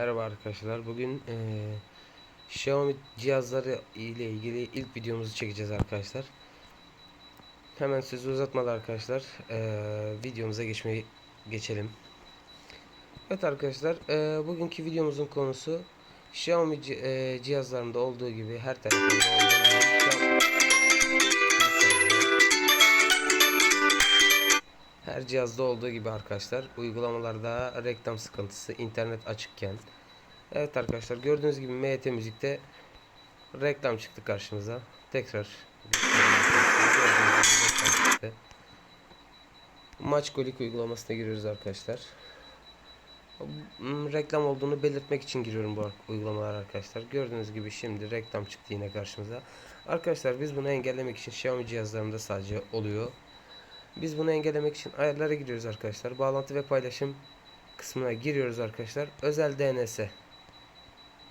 Merhaba arkadaşlar. Bugün eee, Xiaomi cihazları ile ilgili ilk videomuzu çekeceğiz arkadaşlar. Hemen sözü uzatmadan arkadaşlar eee, videomuza geçmeyi geçelim. Evet arkadaşlar eee, bugünkü videomuzun konusu Xiaomi eee, cihazlarında olduğu gibi her telefonda olduğu gibi Her cihazda olduğu gibi arkadaşlar uygulamalarda reklam sıkıntısı internet açıkken. Evet arkadaşlar gördüğünüz gibi MT Müzik'te reklam çıktı karşımıza. Tekrar. Maç Golik uygulamasına giriyoruz arkadaşlar. Hmm, reklam olduğunu belirtmek için giriyorum bu uygulamalar arkadaşlar. Gördüğünüz gibi şimdi reklam çıktı yine karşımıza. Arkadaşlar biz bunu engellemek için Xiaomi cihazlarımda sadece oluyor biz bunu engellemek için ayarlara giriyoruz arkadaşlar. Bağlantı ve paylaşım kısmına giriyoruz arkadaşlar. Özel DNS.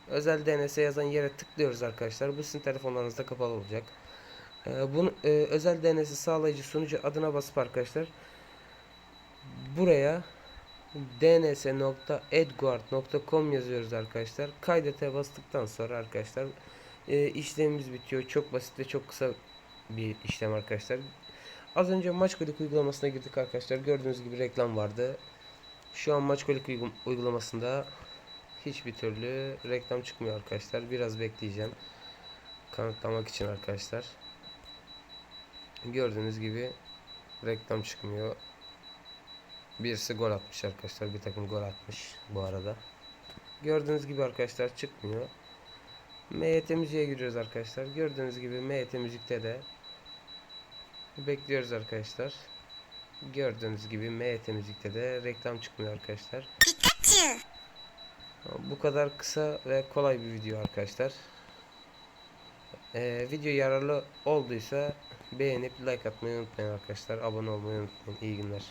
Özel DNS yazan yere tıklıyoruz arkadaşlar. Bu sizin telefonlarınızda kapalı olacak. Ee, bunu e, özel DNS sağlayıcı sunucu adına basıp arkadaşlar buraya dns.edguard.com yazıyoruz arkadaşlar. Kaydete bastıktan sonra arkadaşlar e, işlemimiz bitiyor. Çok basit ve çok kısa bir işlem arkadaşlar. Az önce maç kolik uygulamasına girdik arkadaşlar. Gördüğünüz gibi reklam vardı. Şu an maç kolik uygul- uygulamasında hiçbir türlü reklam çıkmıyor arkadaşlar. Biraz bekleyeceğim. Kanıtlamak için arkadaşlar. Gördüğünüz gibi reklam çıkmıyor. Birisi gol atmış arkadaşlar. Bir takım gol atmış bu arada. Gördüğünüz gibi arkadaşlar çıkmıyor. MYT müziğe giriyoruz arkadaşlar. Gördüğünüz gibi MYT müzikte de Bekliyoruz arkadaşlar. Gördüğünüz gibi MT müzikte de reklam çıkmıyor arkadaşlar. Bu kadar kısa ve kolay bir video arkadaşlar. Ee, video yararlı olduysa beğenip like atmayı unutmayın arkadaşlar. Abone olmayı unutmayın. İyi günler.